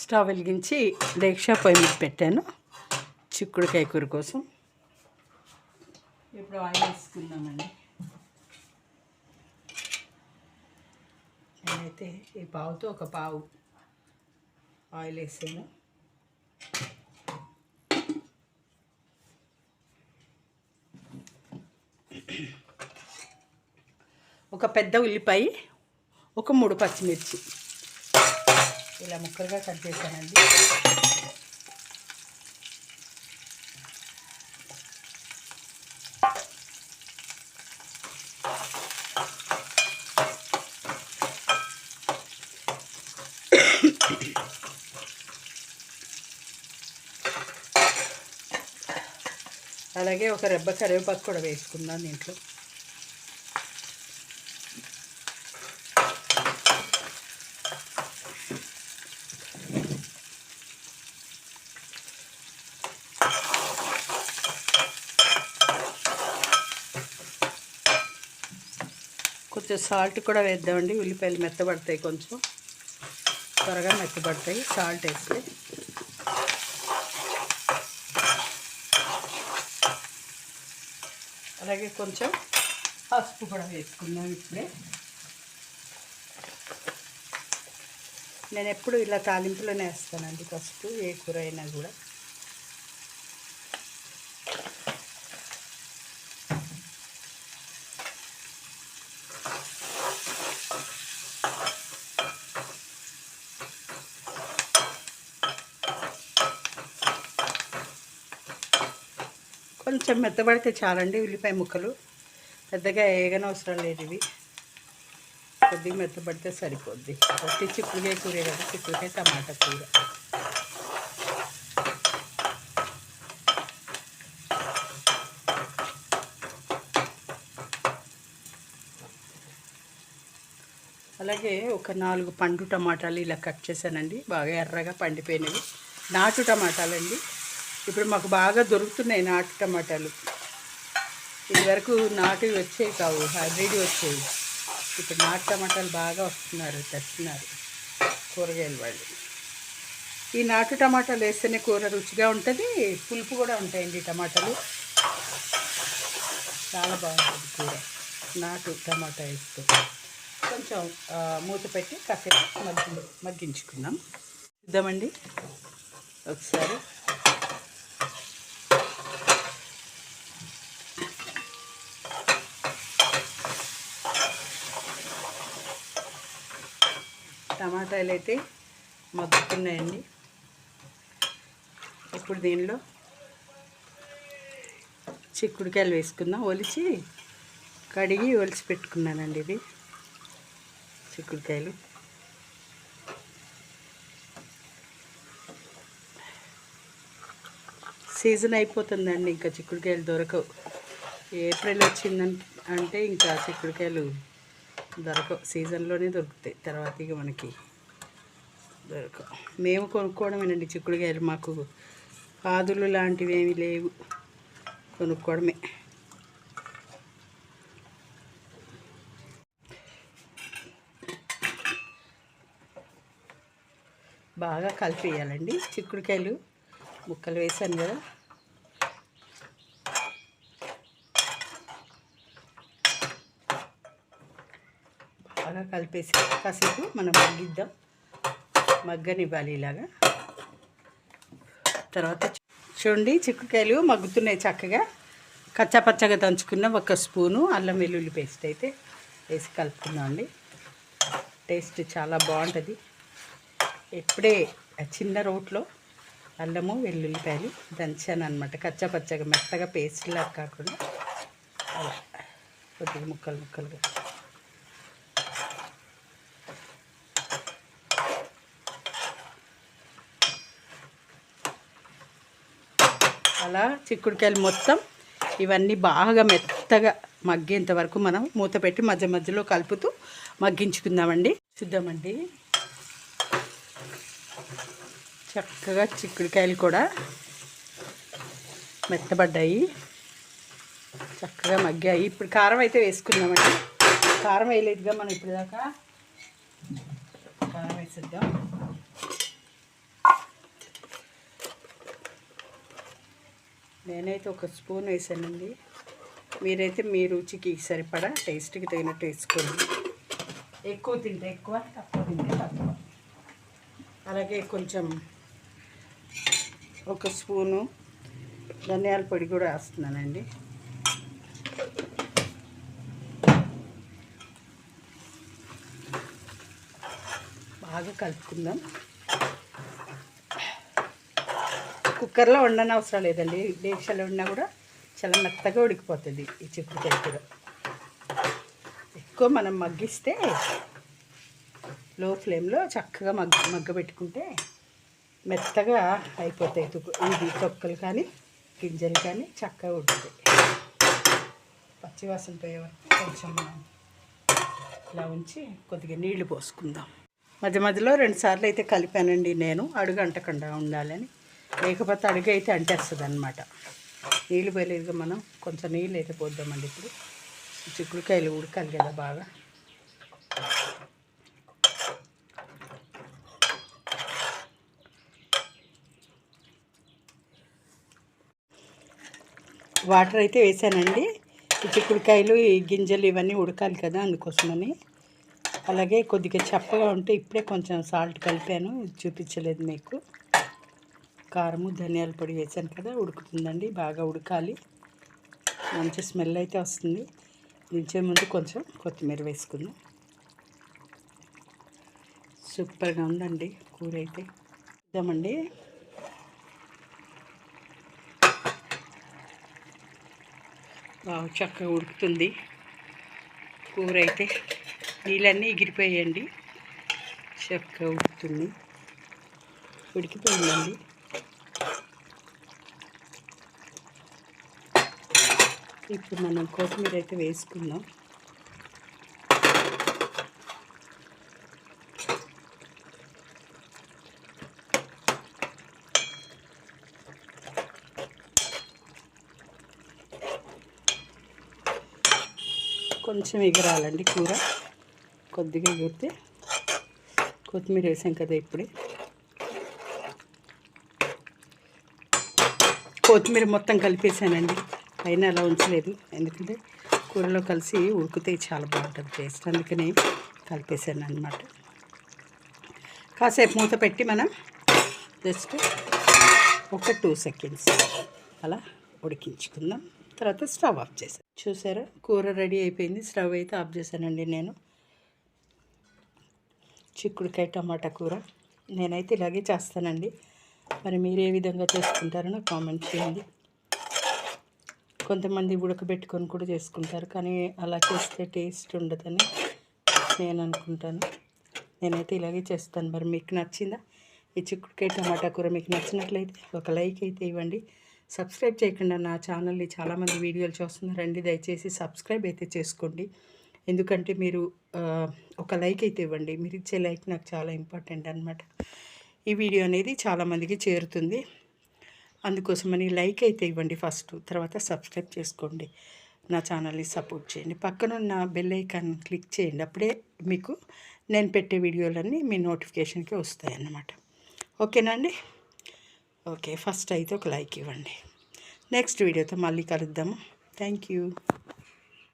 Stove వెలిగించి డేక్షా పొయ్యి మీద పెట్టాను. చిక్కుడుకాయ కూర కోసం. ఇప్పుడు ఆయిల్ వేసుకుందామండి. నేనైతే ఈ పావుతో ఒక పావు ఆయిల్ వేసాను. ఒక పెద్ద ఉల్లిపాయ ఒక మూడు పచ్చిమిర్చి. ఇలా ముక్కలుగా కట్ చేశానండి. అలాగే ఒక రెబ్బ కరివేపాకు కూడా వేసుకుందాం దీంట్లో. కొంచెం సాల్ట్ కూడా వేద్దామండి. ఉల్లిపాయలు మెత్తబడతాయి కొంచెం. త్వరగా మెత్తబడతాయి. సాల్ట్ వేస్తే. అలాగే కొంచెం పసుపు కూడా వేసుకుందాం ఇప్పుడే. నేను ఎప్పుడు ఇలా తాలింపులోనే వేస్తానండి పసుపు ఏ కూర అయినా కూడా. కొంచెం మెత్తబడితే చాలండి ఉల్లిపాయ ముక్కలు. పెద్దగా ఏగనవసరం లేదు ఇవి. కొద్దిగా మెత్తబడితే సరిపోద్ది. ఒకటి చిక్కుడుకాయ కూర కదా చిక్కుడుకాయ టమాటా కూర. అలాగే ఒక నాలుగు పండు టమాటాలు ఇలా కట్ చేశానండి. బాగా ఎర్రగా పండిపోయినవి. నాటు టమాటాలండి. ఇప్పుడు మాకు బాగా దొరుకుతున్నాయి నాటు టమాటాలు. ఇదివరకు నాటువి వచ్చేవి కావు హైబ్రిడ్ వచ్చేవి. ఇప్పుడు నాటు టమాటాలు బాగా వస్తున్నారు తెస్తున్నారు కూరగాయలు వాళ్ళు. ఈ నాటు టమాటాలు వేస్తేనే కూర రుచిగా ఉంటుంది పులుపు కూడా ఉంటాయండి టమాటాలు. చాలా బాగుంటుంది కూర నాటు టమాటా వేస్తూ. కొంచెం మూత పెట్టి కాసేపు మగ్గి మగ్గించుకుందాం. ఇద్దామండి ఒకసారి. టమాటాలు అయితే మగ్గుతున్నాయండి. ఇప్పుడు దీనిలో చిక్కుడుకాయలు వేసుకుందాం. ఒలిచి కడిగి ఒలిచి పెట్టుకున్నానండి ఇది చిక్కుడుకాయలు. సీజన్ అయిపోతుందండి ఇంకా చిక్కుడుకాయలు దొరకవు. ఏప్రిల్ వచ్చిందంటే అంటే ఇంకా చిక్కుడుకాయలు దొరకవు. సీజన్లోనే దొరుకుతాయి. తర్వాత ఇక మనకి దొరక మేము కొనుక్కోవడమేనండి చిక్కుడుకాయలు మాకు పాదులు లాంటివి ఏమీ లేవు. కొనుక్కోవడమే. బాగా కలిపేయాలండి చిక్కుడుకాయలు ముక్కలు వేసాను కదా. బాగా కలిపేసి కాసేపు మనం మగ్గిద్దాం. మగ్గనివ్వాలి ఇలాగా. తర్వాత చూడండి చిక్కుకాయలు మగ్గుతున్నాయి చక్కగా. కచ్చా పచ్చగా దంచుకున్న ఒక స్పూను అల్లం వెల్లుల్లి పేస్ట్ అయితే వేసి కలుపుకుందామండి టేస్ట్ చాలా బాగుంటుంది. ఇప్పుడే చిన్న రోట్లో అల్లము వెల్లుల్లిపాయలు దంచాను అనమాట కచ్చాపచ్చగా మెత్తగా పేస్ట్లా కాకుండా అలా కొద్దిగా ముక్కలు ముక్కలుగా. అలా చిక్కుడుకాయలు మొత్తం ఇవన్నీ బాగా మెత్తగా మగ్గేంత వరకు మనం మూత పెట్టి మధ్య మధ్యలో కలుపుతూ మగ్గించుకుందామండి. చూద్దామండి. చక్కగా చిక్కుడుకాయలు కూడా మెత్తబడ్డాయి. చక్కగా మగ్గాయి. ఇప్పుడు కారం అయితే వేసుకుందామండి. కారం వేయలేదుగా మనం ఇప్పుడు దాకా కారం వేసేద్దాం. నేనైతే ఒక స్పూన్ వేసానండి. మీరైతే మీ రుచికి సరిపడా టేస్ట్కి తగినట్టు వేసుకోండి. ఎక్కువ తింటే ఎక్కువ తక్కువ తింటే తక్కువ. అలాగే కొంచెం ఒక స్పూను ధనియాల పొడి కూడా వేస్తున్నానండి. బాగా కలుపుకుందాం. కుక్కర్లో వండని అవసరం లేదండి. డేక్షలో ఉన్నా కూడా చాలా మెత్తగా ఉడికిపోతుంది ఈ చిక్కుడుకాయ కూర ఎక్కువ మనం మగ్గిస్తే లో ఫ్లేమ్లో చక్కగా మగ్గ మగ్గ పెట్టుకుంటే మెత్తగా అయిపోతాయి తుక్కు ఇది తొక్కలు కానీ గింజలు కానీ చక్కగా ఉడుకుతాయి. పచ్చివాసన పోయే వరకు కొంచెం మనం ఇలా ఉంచి కొద్దిగా నీళ్ళు పోసుకుందాం. మధ్య మధ్యలో రెండుసార్లు అయితే కలిపానండి నేను. అడుగు అంటకుండా ఉండాలని. లేకపోతే అడుగు అయితే అంటేస్తుంది అనమాట నీళ్ళు పోయలేదుగా మనం కొంచెం నీళ్ళు అయితే పోద్దామండి ఇప్పుడు. చిక్కుడుకాయలు ఉడకాలి కదా బాగా. వాటర్ అయితే వేసానండి. ఈ చిక్కుడుకాయలు ఈ గింజలు ఇవన్నీ ఉడకాలి కదా అందుకోసమని. అలాగే కొద్దిగా చప్పగా ఉంటే ఇప్పుడే కొంచెం సాల్ట్ కలిపాను చూపించలేదు మీకు. కారము ధనియాల పొడి వేసాను కదా ఉడుకుతుందండి బాగా ఉడకాలి. మంచి స్మెల్ అయితే వస్తుంది. దించే ముందు కొంచెం కొత్తిమీర వేసుకుందాం. సూపర్గా ఉందండి కూర అయితే. ఇద్దామండి బాగా చక్కగా ఉడుకుతుంది కూర అయితే. నీళ్ళన్నీ ఎగిరిపోయాయండి. చక్కగా ఉడుకుతుంది. ఉడికిపోయిందండి. ఇప్పుడు మనం కొత్తిమీర అయితే వేసుకుందాం. కొంచెం ఎగరాలండి కూర. కొద్దిగా ఎగిరితే కొత్తిమీర వేసాం కదా ఇప్పుడే. కొత్తిమీర మొత్తం కలిపేసానండి. పైన అలా ఉంచలేదు. ఎందుకంటే కూరలో కలిసి ఉడికితే చాలా బాగుంటుంది టేస్ట్. అందుకని కలిపేసాను అనమాట కాసేపు మూత పెట్టి మనం జస్ట్ ఒక టూ సెకండ్స్ అలా ఉడికించుకుందాం. తర్వాత స్టవ్ ఆఫ్ చేశాను చూసారా? కూర రెడీ అయిపోయింది. స్టవ్ అయితే ఆఫ్ చేశానండి నేను. చిక్కుడుకాయ టమాటా కూర. నేనైతే ఇలాగే చేస్తానండి. మరి మీరు ఏ విధంగా చేసుకుంటారో నాకు కామెంట్ చేయండి. కొంతమంది ఉడకబెట్టుకొని కూడా చేసుకుంటారు. కానీ అలా చేస్తే టేస్ట్ ఉండదని నేను అనుకుంటాను. నేనైతే ఇలాగే చేస్తాను. మరి మీకు నచ్చిందా? ఈ చిక్కుడుకాయ టమాటా కూర మీకు నచ్చినట్లయితే ఒక లైక్ అయితే ఇవ్వండి. సబ్స్క్రైబ్ చేయకుండా నా ఛానల్ని చాలామంది వీడియోలు చూస్తున్నారండి. దయచేసి సబ్స్క్రైబ్ అయితే చేసుకోండి. ఎందుకంటే మీరు ఒక లైక్ అయితే ఇవ్వండి. మీరు ఇచ్చే లైక్ నాకు చాలా ఇంపార్టెంట్ అనమాట ఈ వీడియో అనేది చాలామందికి చేరుతుంది. అందుకోసమని లైక్ అయితే ఇవ్వండి ఫస్ట్ తర్వాత సబ్స్క్రైబ్ చేసుకోండి. నా ఛానల్ని సపోర్ట్ చేయండి. పక్కన ఉన్న బెల్ ఐకాన్ క్లిక్ చేయండి. అప్పుడే మీకు నేను పెట్టే వీడియోలన్నీ మీ నోటిఫికేషన్కి వస్తాయి అన్నమాట ఓకేనా అండి? ఓకే ఫస్ట్ అయితే ఒక లైక్ ఇవ్వండి. నెక్స్ట్ వీడియోతో మళ్ళీ కలుద్దాము. Thank you.